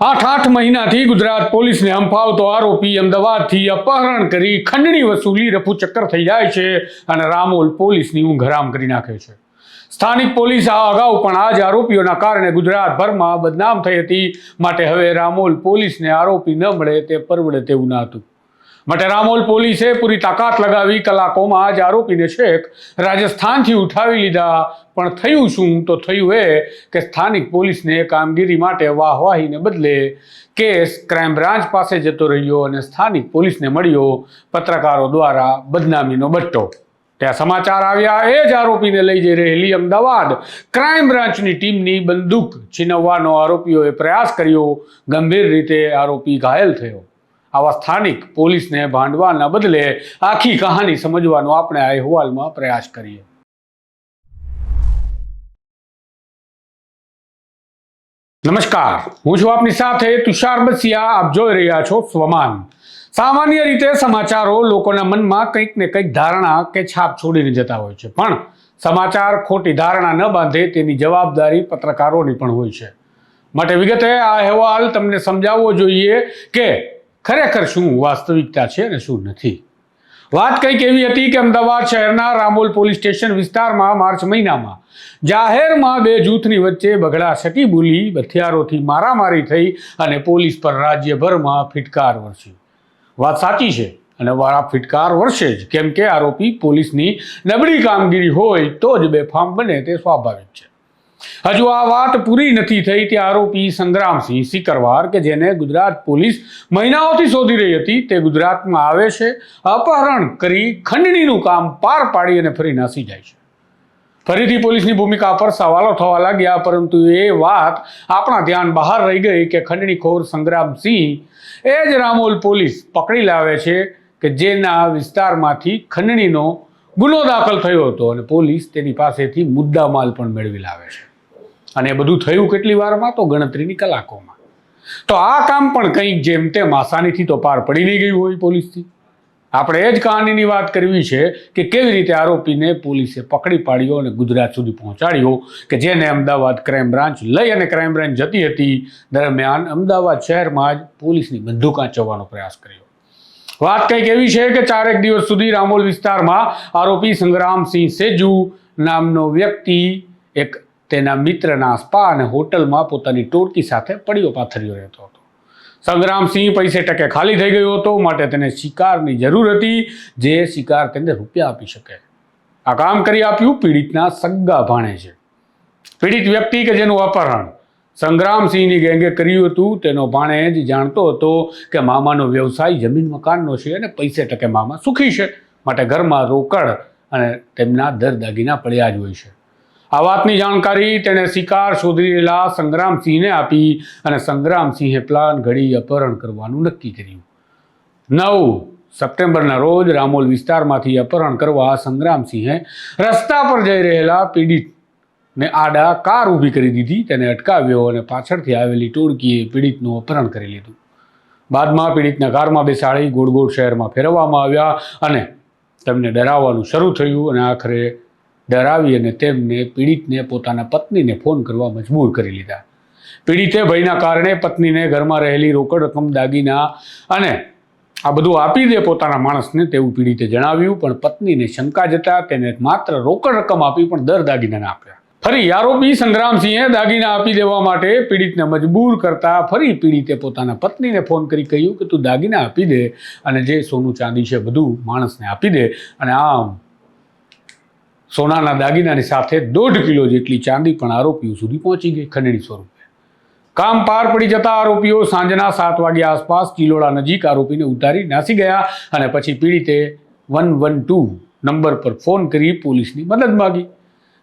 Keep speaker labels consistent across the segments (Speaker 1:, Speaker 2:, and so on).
Speaker 1: આઠ આઠ મહિનાથી ગુજરાત પોલીસને હંફાવતો આરોપી અમદાવાદથી અપહરણ કરી ખંડણી વસૂલી રફુચક્કર થઈ જાય છે અને રામોલ પોલીસની ઊંઘ હરામ કરી નાખે છે. સ્થાનિક પોલીસ આ અગાઉ પણ આ જ આરોપીઓના કારણે ગુજરાતભરમાં બદનામ થઈ હતી. માટે હવે રામોલ પોલીસને આરોપી ન મળે તે પરવડે તેવું ન હતું. માટે રામોલ પોલીસે પૂરી તાકાત લગાવી કલાકોમાં જ આરોપીને છેક રાજસ્થાનથી ઉઠાવી લીધા. પણ થયું શું? તો થયું એ કે સ્થાનિક પોલીસને કામગીરી માટે વાહવાહીને બદલે કેસ ક્રાઇમ બ્રાન્ચ પાસે જતો રહ્યો અને સ્થાનિક પોલીસને મળ્યો પત્રકારો દ્વારા બદનામીનો બટ્ટો. ત્યાં સમાચાર આવ્યા. એ જ આરોપીને લઈ જઈ રહેલી અમદાવાદ ક્રાઇમ બ્રાન્ચની ટીમની બંદૂક છીનવવાનો આરોપીઓએ પ્રયાસ કર્યો. ગંભીર રીતે આરોપી ઘાયલ થયો. આવા સ્થાનિક પોલીસને ભાંડવાના બદલે આખી કહાની સમજવાનો આપણે આ અહેવાલમાં પ્રયાસ કરીએ. નમસ્કાર, હું છું આપની સાથે તુષાર બસિયા, આપ જોઈ રહ્યા છો સ્વમાન. સામાન્ય રીતે સમાચારો લોકોના મનમાં કંઈક ને કંઈક ધારણા કે છાપ છોડીને જતા હોય છે, પણ સમાચાર ખોટી ધારણા ન બાંધે તેની જવાબદારી પત્રકારોની પણ હોય છે. માટે વિગતે આ અહેવાલ તમને સમજાવવો જોઈએ કે ખરેખર શું વાસ્તવિકતા છે અને શું નથી? વાત કંઈક એવી હતી કે અમદાવાદ શહેરના રામોલ પોલીસ સ્ટેશન વિસ્તારમાં માર્ચ મહિનામાં જાહેરમાં બે જૂથની વચ્ચે બગડા સટી બોલી, હથિયારોથી મારામારી થઈ અને પોલીસ પર રાજ્યભરમાં ફિટકાર વરસી વાત સાચી છે અને વાળા ફિટકાર વરસે જ. કેમ કે આરોપી પોલીસની નબળી કામગીરી હોય તો જ બેફામ બને તે સ્વાભાવિક છે. હજુ આ વાત પૂરી નથી થઈ તે આરોપી સંગ્રામસિંહ સિકરવાર કે જેને ગુજરાત પોલીસ મહિનાઓથી શોધી રહી હતી તે ગુજરાતમાં આવે છે, અપહરણ કરી ખંડણીનું કામ પાર પાડી અને ફરી નાસી જાય છે. ફરીથી પોલીસની ભૂમિકા પર સવાલો થવા લાગ્યા, પરંતુ એ વાત આપણા ધ્યાન બહાર રહી ગઈ કે ખંડણીખોર સંગ્રામસિંહ એ જ રામોલ પોલીસ પકડી લાવે છે કે જેના વિસ્તારમાંથી ખંડણીનો ગુનો દાખલ થયો હતો અને પોલીસ તેની પાસેથી મુદ્દામાલ પણ મેળવી લાવે છે. અને એ બધું થયું કેટલી વારમાં તો ગણતરીની કલાકોમાં. તો આ કામ પણ કંઈક જેમ તેમ આસાનીથી તો પાર પડી નહીં ગયું હોય પોલીસથી. આપણે એ જ કહાનીની વાત કરવી છે કે કેવી રીતે આરોપીને પોલીસે પકડી પાડ્યો અને ગુજરાત સુધી પહોંચાડ્યો કે જેને અમદાવાદ ક્રાઇમ બ્રાન્ચ લઈ અને ક્રાઇમ બ્રાન્ચ જતી હતી. દરમિયાન અમદાવાદ શહેરમાં જ પોલીસની બંદૂક આંચવવાનો પ્રયાસ કર્યો. વાત કંઈક એવી છે કે ચારેક દિવસ સુધી રામોલ વિસ્તારમાં આરોપી સંગ્રામસિંહ સેજુ નામનો વ્યક્તિ એક તેના મિત્રના સ્પા અને હોટલમાં પોતાની ટોળકી સાથે પડ્યો પાથર્યો રહેતો હતો. સંગ્રામસિંહ પૈસે ટકે ખાલી થઈ ગયો હતો, માટે તેને શિકારની જરૂર હતી, જે શિકાર તેને રૂપિયા આપી શકે. આ કામ કરી આપ્યું પીડિતના સગ્ગા ભાણે છે. પીડિત વ્યક્તિ કે જેનું અપહરણ? સંગ્રામસિંહની ગેંગે કર્યું હતું. તેનો ભાણે જ જાણતો હતો કે મામાનો વ્યવસાય જમીન મકાનનો છે અને પૈસે ટકે મામા સુખી છે. માટે ઘરમાં રોકડ અને તેમના દર દાગીના પડ્યા જ હોય છે. આ વાતની જાણકારી તેણે શિકાર શોધી રહેલા સંગ્રામસિંહને આપી અને સંગ્રામસિંહે પ્લાન ઘડી અપહરણ કરવાનું નક્કી કર્યું. નવ સપ્ટેમ્બરના રોજ રામોલ વિસ્તારમાંથી અપહરણ કરવા સંગ્રામસિંહે રસ્તા પર જઈ રહેલા પીડિતને આડા કાર ઊભી કરી દીધી, તેને અટકાવ્યો અને પાછળથી આવેલી ટોળકીએ પીડિતનું અપહરણ કરી લીધું. બાદમાં પીડિતના કારમાં બેસાડી ગોળ ગોળ શહેરમાં ફેરવવામાં આવ્યા અને તેમને ડરાવવાનું શરૂ થયું અને આખરે ડરાવી અને તેમને પીડિતને પોતાના પત્નીને ફોન કરવા મજબૂર કરી લીધા. પીડિતે ભયના કારણે પત્નીને ઘરમાં રહેલી રોકડ રકમ દાગીના અને આ બધું આપી દે પોતાના માણસને તેવું પીડિતે જણાવ્યું, પણ પત્નીને શંકા જતા તેને માત્ર રોકડ રકમ આપી પણ દર દાગીનાને આપ્યા. ફરી આરોપી સંગ્રામસિંહે દાગીના આપી દેવા માટે પીડિતને મજબૂર કરતા ફરી પીડિતે પોતાના પત્નીને ફોન કરી કહ્યું કે તું દાગીના આપી દે અને જે સોનું ચાંદી છે બધું માણસને આપી દે અને આમ સોનાના દાગીનાની સાથે દોઢ કિલો જેટલી ચાંદી પણ આરોપીઓ સુધી પહોંચી ગઈ ખંડણી સ્વરૂપે. કામ પાર પડી જતા આરોપીઓ સાંજના સાત વાગ્યા આસપાસ કિલોડા નજીક આરોપીને ઉતારી નાસી ગયા અને પછી પીડિતે વન વન ટુ નંબર પર ફોન કરી પોલીસની મદદ માગી.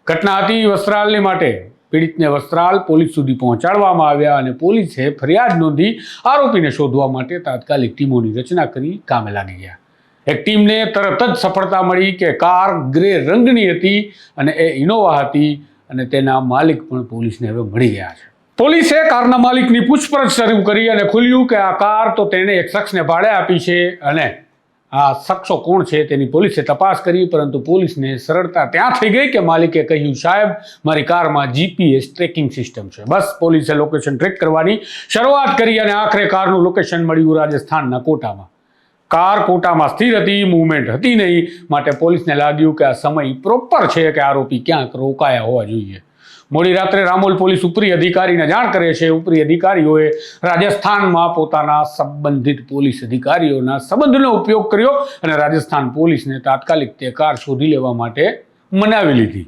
Speaker 1: ઘટના હતી વસ્ત્રાલની માટે. પીડિતને વસ્ત્રાલ પોલીસ સુધી પહોંચાડવામાં આવ્યા અને પોલીસે ફરિયાદ નોંધી આરોપીને શોધવા માટે તાત્કાલિક ટીમોની રચના કરી કામે લાગી ગયા. એક ટીમને તરત જ સફળતા મળી કે કાર ગ્રે રંગની હતી અને એ ઇનોવા હતી અને તેના માલિક પણ પોલીસને હવે મળી ગયા છે. પોલીસે કારના માલિકની પૂછપરછ શરૂ કરી અને ખુલ્યું કે આ કાર તો તેણે એક શખ્સને ભાડે આપી છે અને આ શખ્સો કોણ છે તેની પોલીસે તપાસ કરી, પરંતુ પોલીસને સરળતા ત્યાં થઈ ગઈ કે માલિકે કહ્યું, સાહેબ, મારી કારમાં જીપીએસ ટ્રેકિંગ સિસ્ટમ છે. બસ પોલીસે લોકેશન ટ્રેક કરવાની શરૂઆત કરી અને આખરે કારનું લોકેશન મળ્યું રાજસ્થાનના કોટામાં. કાર કોટામાં સ્થિર હતી મૂવમેન્ટ હતી નહીં, માટે પોલીસને લાગ્યું કે આ સમય પ્રોપર છે કે આરોપી ક્યાંક રોકાયા હોવા જોઈએ. મોડી રાત્રે રામોલ પોલીસ ઉપરી અધિકારીને જાણ કરે છે. ઉપરી અધિકારીઓએ રાજસ્થાનમાં પોતાના સંબંધિત પોલીસ અધિકારીઓના સંબંધનો ઉપયોગ કર્યો અને રાજસ્થાન પોલીસને તાત્કાલિક તે કાર શોધી લેવા માટે મનાવી લીધી.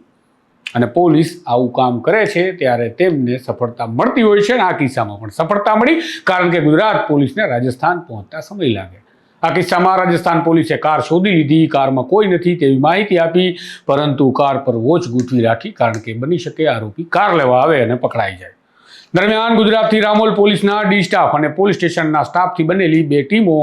Speaker 1: અને પોલીસ આવું કામ કરે છે ત્યારે તેમને સફળતા મળતી હોય છે અને આ કિસ્સામાં પણ સફળતા મળી, કારણ કે ગુજરાત પોલીસને રાજસ્થાન પહોંચતા સમય લાગે. આ કિસ્સામાં રાજસ્થાન પોલીસે કાર શોધી લીધી. કારમાં કોઈ નથી તેવી માહિતી આપી, પરંતુ કાર પર વોચ ગૂંચવી રાખી કારણ કે બની શકે આરોપી કાર લેવા આવે અને પકડાઈ જાય. દરમિયાન ગુજરાતથી રામોલ પોલીસના ડી સ્ટાફ અને પોલીસ સ્ટેશનના સ્ટાફથી બનેલી બે ટીમો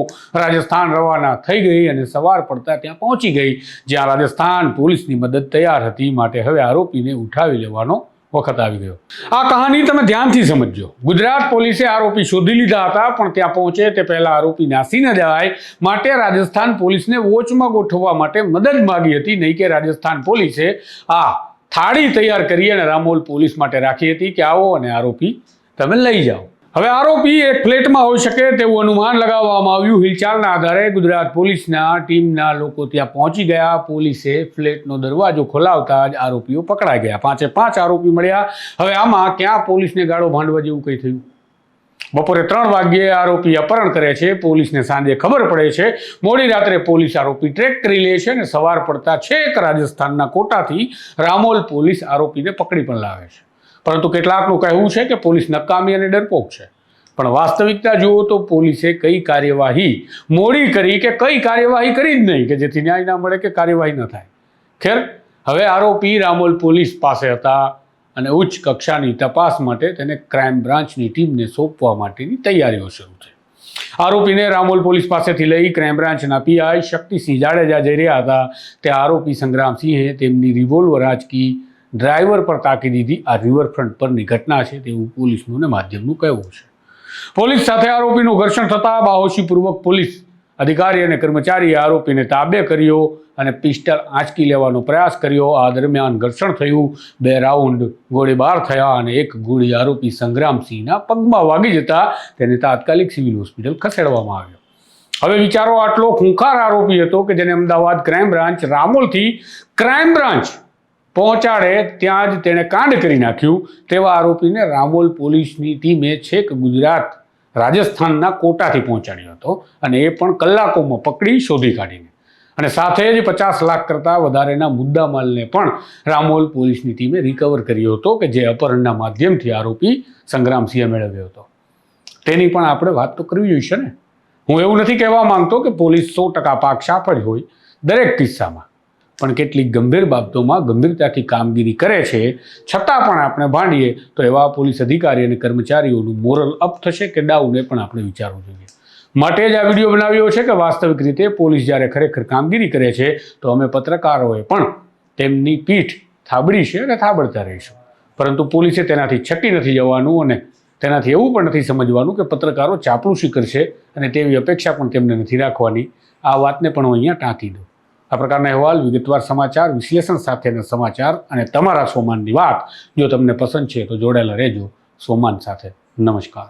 Speaker 1: રાજસ્થાન રવાના થઈ ગઈ અને સવાર પડતા ત્યાં પહોંચી ગઈ, જ્યાં રાજસ્થાન પોલીસની મદદ તૈયાર હતી. માટે હવે આરોપીને ઉઠાવી લેવાનો વખત આવી ગયો. આ કહાની તમે ધ્યાનથી સમજજો. ગુજરાત પોલીસે આરોપી શોધી લીધા હતા, પણ ત્યાં પહોંચે તે પહેલા આરોપી નાસી ન જવાય માટે રાજસ્થાન પોલીસને વોચમાં ગોઠવવા માટે મદદ માગી હતી, નહીં કે રાજસ્થાન પોલીસે આ થાળી તૈયાર કરી અને રામોલ પોલીસ માટે રાખી હતી કે આવો અને આરોપી તમે લઈ જાઓ. હવે આરોપી એક ફ્લેટમાં હોઈ શકે તેવું અનુમાન લગાવવામાં આવ્યું. હિલચાલના આધારે ગુજરાત પોલીસના ટીમના લોકો ત્યાં પહોંચી ગયા. પોલીસે ફ્લેટનો દરવાજો ખોલાવતા જ આરોપીઓ પકડાઈ ગયા. પાંચે પાંચ આરોપી મળ્યા. હવે આમાં ક્યાં પોલીસને ગાળો ભાંડવા જેવું કંઈ થયું? બપોરે ત્રણ વાગ્યે આરોપી અપહરણ કરે છે. પોલીસને સાંજે ખબર પડે છે. મોડી રાત્રે પોલીસ આરોપી ટ્રેક કરી લે છે અને સવાર પડતા છેક રાજસ્થાનના કોટાથી રામોલ પોલીસ આરોપીને પકડી પણ લાવે છે. પરંતુ કેટલાકનું કહેવું છે કે પોલીસ નકામી અને ડરપોક છે. પણ વાસ્તવિકતા જુઓ તો પોલીસે કઈ કાર્યવાહી મોડી કરી કે કઈ કાર્યવાહી કરી જ નહીં કે જેથી ન્યાય ના મળે કે કાર્યવાહી ન થાય. ખેર, હવે આરોપી રામોલ પોલીસ પાસે હતા અને ઉચ્ચ કક્ષાની તપાસ માટે તેને ક્રાઇમ બ્રાન્ચની ટીમને સોંપવા માટેની તૈયારીઓ શરૂ થઈ. આરોપીને રામોલ પોલીસ પાસેથી લઈ ક્રાઇમ બ્રાન્ચના પીઆઈ શક્તિસિંહ જાડેજા જઈ રહ્યા હતા. તે આરોપી સંગ્રામસિંહે તેમની રિવોલ્વર આંચકી ડ્રાઈવર પર તાકી દીધી આ રિવરફ્રન્ટ પરની ઘટના છે તેવું પોલીસનું ને માધ્યમનું કહેવું છે. પોલીસ સાથે આરોપીનું ઘર્ષણ થતાં બાહોશીપૂર્વક પોલીસ અધિકારી અને કર્મચારીએ આરોપીને તાબે કર્યો અને પિસ્ટલ આંચકી લેવાનો પ્રયાસ કર્યો. આ દરમિયાન ઘર્ષણ થયું. બે રાઉન્ડ ગોળીબાર થયા અને એક ગોળી આરોપી સંગ્રામસિંહના પગમાં વાગી જતા તેને તાત્કાલિક સિવિલ હોસ્પિટલ ખસેડવામાં આવ્યો. હવે વિચારો આટલો ખૂંખાર આરોપી હતો કે જેને અમદાવાદ ક્રાઇમ બ્રાન્ચ રામોલથી ક્રાઇમ બ્રાન્ચ પહોંચાડે ત્યાં જ તેણે કાંડ કરી નાખ્યું. તેવા આરોપીને રામોલ પોલીસની ટીમે છેક ગુજરાત, રાજસ્થાનના કોટાથી પહોંચાડ્યો હતો અને એ પણ કલાકોમાં પકડી શોધી કાઢીને. અને સાથે જ પચાસ લાખ કરતાં વધારેના મુદ્દામાલને પણ રામોલ પોલીસની ટીમે રિકવર કર્યો હતો કે જે અપહરણના માધ્યમથી આરોપી સંગ્રામસિંહે મેળવ્યો હતો. તેની પણ આપણે વાત તો કરવી જોઈશે ને? હું એવું નથી કહેવા માંગતો કે પોલીસ સો ટકા પાક સાફળ હોય દરેક કિસ્સામાં. પણ કેટલીક ગંભીર બાબતોમાં ગંભીરતાથી કામગીરી કરે છે, છતાં પણ આપણે ભાંડીએ, તો એવા પોલીસ અધિકારી અને કર્મચારીઓનું મોરલ અપ થશે કે ડાઉને પણ આપણે વિચારવું જોઈએ. માટે જ આ વીડિયો બનાવ્યો છે કે વાસ્તવિક રીતે પોલીસ જ્યારે ખરેખર કામગીરી કરે છે, તો અમે પત્રકારોએ પણ તેમની પીઠ થાબડી છે અને થાબડતા રહીશું. પરંતુ પોલીસે તેનાથી છકી નથી જવાનું અને તેનાથી એવું પણ નથી સમજવાનું કે પત્રકારો ચાપડું કરશે અને તેવી અપેક્ષા પણ તેમને નથી રાખવાની. આ વાતને પણ હું અહીંયા ટાંકી દઉં. આ પ્રકારના અહેવાલ, વિગતવાર સમાચાર, વિશ્લેષણ સાથેના સમાચાર અને તમારા સોમાનની વાત જો તમને પસંદ છે તો જોડાયેલા રહેજો સોમાન સાથે. નમસ્કાર.